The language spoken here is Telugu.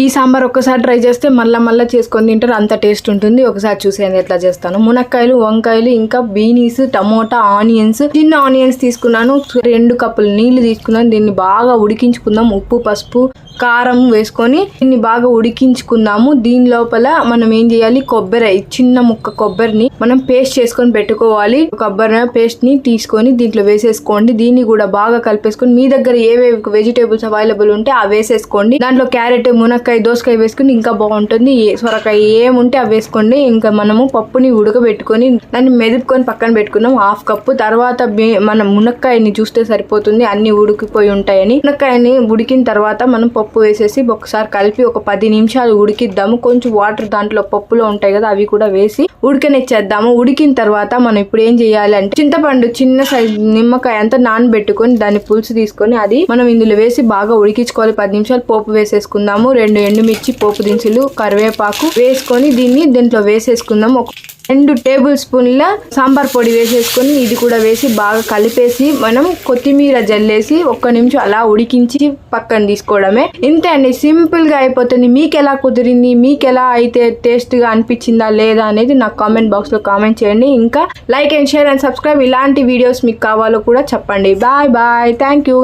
ఈ సాంబార్ ఒక్కసారి ట్రై చేస్తే మళ్ళీ మళ్ళీ చేసుకొని తింటారు. అంత టేస్ట్ ఉంటుంది. ఒకసారి చూసేయండి ఎట్లా చేస్తాను. మునక్కాయలు వంకాయలు ఇంకా బీనీస్ టమోటా ఆనియన్స్. చిన్న ఆనియన్స్ తీసుకున్నాను. రెండు కప్పులు నీళ్ళు తీసుకున్నాను. దీన్ని బాగా ఉడికించుకుందాం. ఉప్పు పసుపు కారం వేసుకొని దీన్ని బాగా ఉడికించుకుందాము. దీని లోపల మనం ఏం చేయాలి? కొబ్బరి చిన్న ముక్క కొబ్బరిని మనం పేస్ట్ చేసుకొని పెట్టుకోవాలి. కొబ్బరి పేస్ట్ని తీసుకొని దీంట్లో వేసేసుకోండి. దీన్ని కూడా బాగా కలిపేసుకొని మీ దగ్గర ఏవేవి వెజిటేబుల్స్ అవైలబుల్ ఉంటే అవి వేసేసుకోండి. దాంట్లో క్యారెట్ మునక్కాయ దోసకాయ వేసుకుని ఇంకా బాగుంటుంది. ఏ- సొరకాయ ఏముంటే అవి వేసుకోండి. ఇంకా మనము పప్పుని ఉడకబెట్టుకొని దాన్ని మెదుపుకొని పక్కన పెట్టుకున్నాం. Half cup. తర్వాత బే- మనం మునక్కాయని చూస్తే సరిపోతుంది. అన్ని ఉడికిపోయి ఉంటాయని. మునక్కాయని ఉడికిన తర్వాత మనం పప్పు వేసేసి ఒకసారి కలిపి ఒక పది నిమిషాలు ఉడికిద్దాము కొంచెం వాటర్ దాంట్లో పప్పులో ఉంటాయి కదా అవి కూడా వేసి ఉడకనిచ్చేద్దాము. ఉడికిన తర్వాత మనం ఇప్పుడు ఏం చేయాలి అంటే చింతపండు చిన్న సైజ్ నిమ్మకాయ అంతా నానబెట్టుకొని దాన్ని పులుసు తీసుకొని అది మనం ఇందులో వేసి బాగా ఉడికించుకోవాలి. పది నిమిషాలు పోపు వేసేసుకుందాము. రెండు ఎండుమిర్చి పోపు దినుసులు కరివేపాకు వేసుకొని దీన్ని దీంట్లో వేసేసుకుందాం ఒక రెండు టేబుల్ స్పూన్ల సాంబార్ పొడి వేసేసుకొని ఇది కూడా వేసి బాగా కలిపేసి మనం కొత్తిమీర జల్లేసి ఒక్క నిమిషం అలా ఉడికించి పక్కన తీసుకోవడమే. ఇంతే అండి. సింపుల్గా అయిపోతుంది. మీకు ఎలా కుదిరింది? మీకు ఎలా అయితే టేస్ట్గా అనిపించిందా లేదా అనేది నాకు కామెంట్ బాక్స్లో కామెంట్ చేయండి. ఇంకా like and share and subscribe ఇలాంటి వీడియోస్ మీకు కావాలో కూడా చెప్పండి. Bye bye. Thank you